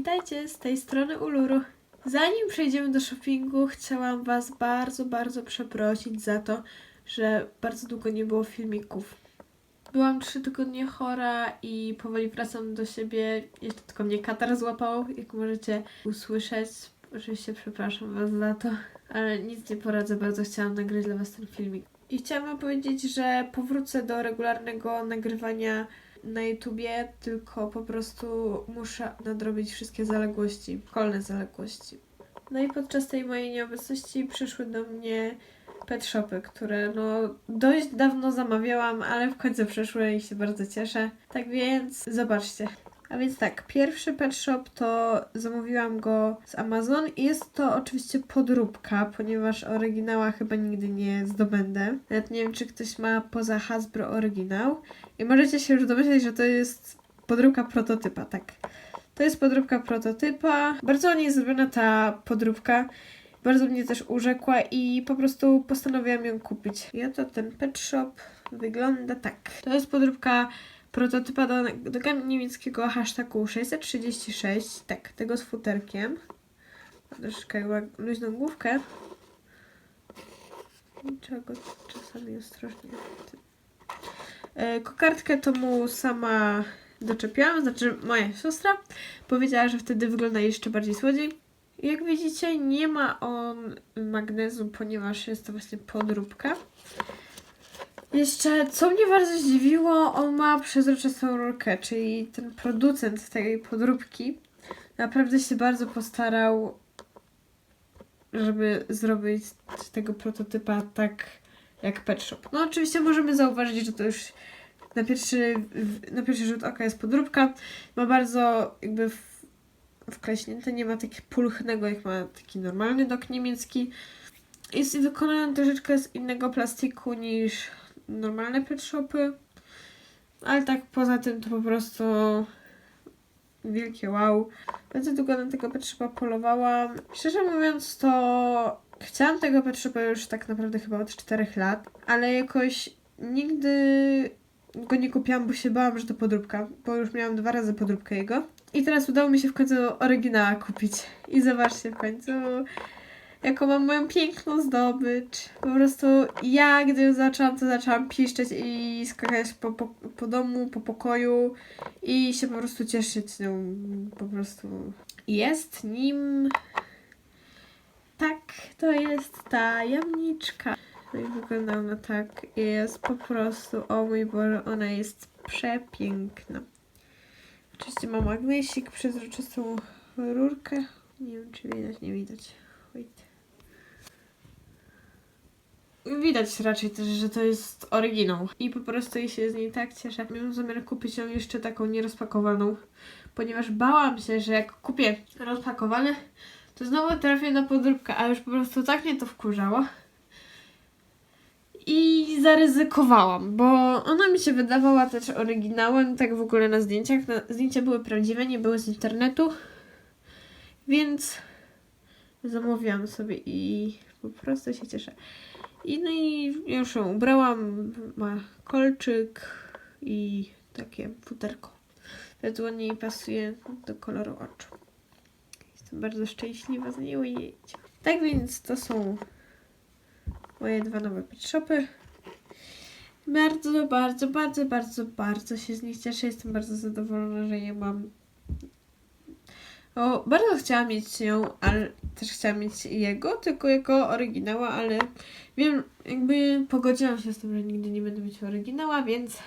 Witajcie z tej strony Uluru. Zanim przejdziemy do shoppingu, chciałam Was bardzo, bardzo przeprosić za to, że bardzo długo nie było filmików. Byłam trzy tygodnie chora i powoli wracam do siebie. Jeszcze tylko mnie katar złapał, jak możecie usłyszeć. Oczywiście przepraszam Was za to, ale nic nie poradzę, bardzo chciałam nagrać dla Was ten filmik. I chciałam powiedzieć, że powrócę do regularnego nagrywania na YouTubie, tylko po prostu muszę nadrobić wszystkie zaległości, szkolne zaległości. No i podczas tej mojej nieobecności przyszły do mnie pet shopy, które no dość dawno zamawiałam, ale w końcu przyszły i się bardzo cieszę. Tak więc zobaczcie. A więc tak, pierwszy pet shop to zamówiłam go z Amazon i jest to oczywiście podróbka, ponieważ oryginała chyba nigdy nie zdobędę. Nawet nie wiem, czy ktoś ma poza Hasbro oryginał. I możecie się już domyśleć, że to jest podróbka prototypa, tak. To jest podróbka prototypa. Bardzo ładnie zrobiona ta podróbka. Bardzo mnie też urzekła i po prostu postanowiłam ją kupić. I oto ten pet shop wygląda tak. To jest podróbka prototypa do, do niemieckiego hashtagu 636, tak, tego z futerkiem. Troszeczkę luźną główkę. Niczego czasami ostrożnie. E, Kokardkę to mu sama doczepiłam, znaczy moja siostra powiedziała, że wtedy wygląda jeszcze bardziej słodziej. Jak widzicie, nie ma on magnezu, ponieważ jest to właśnie podróbka. Jeszcze, co mnie bardzo zdziwiło, on ma przezroczystą rurkę, czyli ten producent tej podróbki naprawdę się bardzo postarał, żeby zrobić tego prototypa tak jak Pet Shop. No oczywiście możemy zauważyć, że to już na pierwszy, na pierwszy rzut oka jest podróbka. Ma bardzo jakby wkleśnięte, nie ma takiego pulchnego, jak ma taki normalny dok niemiecki. Jest wykonany troszeczkę z innego plastiku niż normalne pet shopy. Ale tak poza tym to po prostu wielkie wow. Bardzo długo na tego pet shopa polowałam. Szczerze mówiąc to chciałam tego pet shopa już tak naprawdę chyba od 4 lat, ale jakoś nigdy go nie kupiłam, bo się bałam, że to podróbka, bo już miałam dwa razy podróbkę jego. I teraz udało mi się w końcu oryginała kupić. I zobaczcie w końcu, jaką mam moją piękną zdobycz. Po prostu ja, gdy ją zaczęłam, to zaczęłam piszczeć i skakać po, po, po domu, po pokoju i się po prostu cieszyć nią. Po prostu jest nim... Tak, to jest ta jamniczka. No i wygląda ona tak. Jest po prostu, o mój Boże, ona jest przepiękna. Oczywiście ma magnesik, przezroczystą rurkę. Nie wiem, czy widać, nie widać. Wait. Widać raczej też, że to jest oryginał. I po prostu się z niej tak cieszę. Miałam zamiar kupić ją jeszcze taką nierozpakowaną, ponieważ bałam się, że jak kupię rozpakowane, to znowu trafię na podróbkę, a już po prostu tak mnie to wkurzało. I zaryzykowałam, bo ona mi się wydawała też oryginałem, tak w ogóle na zdjęciach. Na, zdjęcia były prawdziwe, nie były z internetu. Więc zamówiłam sobie i po prostu się cieszę. I no i już ją ubrałam. Ma kolczyk i takie futerko. Bardzo ładnie jej pasuje do koloru oczu. Jestem bardzo szczęśliwa z niej ujęcia. Tak więc to są moje dwa nowe pet shopy. Bardzo, bardzo, bardzo, bardzo, bardzo się z nich cieszę. Jestem bardzo zadowolona, że je mam. Bardzo chciałam mieć ją, ale też chciałam mieć jego, tylko jako oryginała, ale wiem, jakby pogodziłam się z tym, że nigdy nie będę mieć oryginała, więc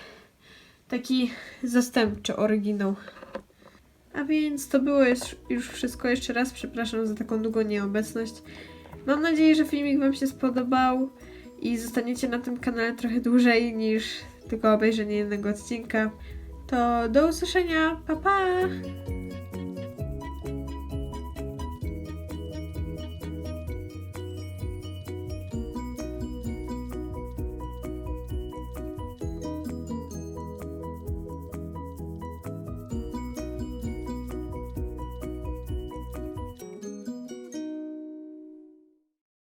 taki zastępczy oryginał. A więc to było już, już wszystko. Jeszcze raz przepraszam za taką długą nieobecność. Mam nadzieję, że filmik Wam się spodobał i zostaniecie na tym kanale trochę dłużej niż tylko obejrzenie jednego odcinka. To do usłyszenia. Pa pa!